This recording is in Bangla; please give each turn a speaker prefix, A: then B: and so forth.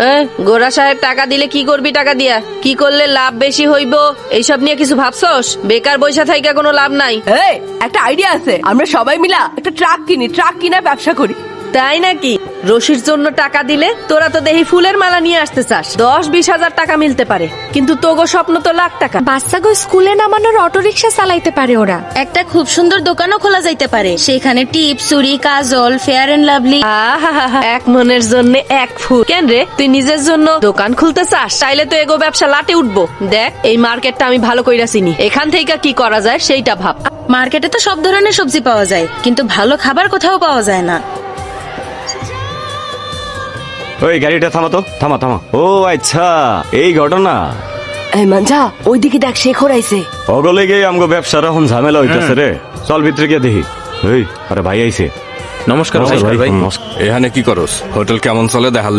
A: হ্যাঁ গোরা সাহেব টাকা দিলে কি করবি টাকা দিয়া? কি করলে লাভ বেশি হইব? এইসব নিয়ে কিছু ভাবছস? বেকার বৈশা থাইকা কোনো লাভ নাই।
B: একটা আইডিয়া আছে। আমরা সবাই মিলা একটা ট্রাক কিনি ট্রাক কিনা ব্যবসা করি।
A: তাই নাকি? রশির জন্য টাকা দিলে তোরা তো দেখি ফুলের মালা নিয়ে আসতে চাস। দশ বিশ হাজার টাকা মিলতে পারে। কিন্তু তোগো স্বপ্ন তো লাখ টাকা।
C: বাচ্চাগো স্কুলে নামানোর অটোরিকশা চালাইতে পারে ওরা।
D: একটা খুব সুন্দর দোকানও খোলা যাইতে পারে। সেখানে টিপ চুড়ি কাজল ফেয়ার এন্ড লাভলি
A: আহাহাহা, এক মনের জন্য এক ফুল। কেন রে? তুই নিজের জন্য দোকান খুলতে চাস? চাইলে তো এগো ব্যবসা লাটে উঠবো। দেখ এই মার্কেটটা আমি ভালো কইরা চিনি। এখান থেকে কি করা যায় সেইটা ভাব।
D: মার্কেটে তো সব ধরনের সবজি পাওয়া যায় কিন্তু ভালো খাবার কোথাও পাওয়া যায় না।
E: ওই গাড়িটা থামা তো থামা থামা। ও আচ্ছা এই ঘটনা?
B: এই মাঞ্জা ওইদিকে দেখ শেখর আইছে
E: অগলে গিয়ে আমগো ব্যবসার এখন ঝামেলা হইতেছে রে। চল ভিতরে গিয়ে দেখি। এই আরে ভাই আইছে। নমস্কার
F: ভাই।
E: ভাই।
F: এখানে কি করস? হোটেল কেমন চলে দেখার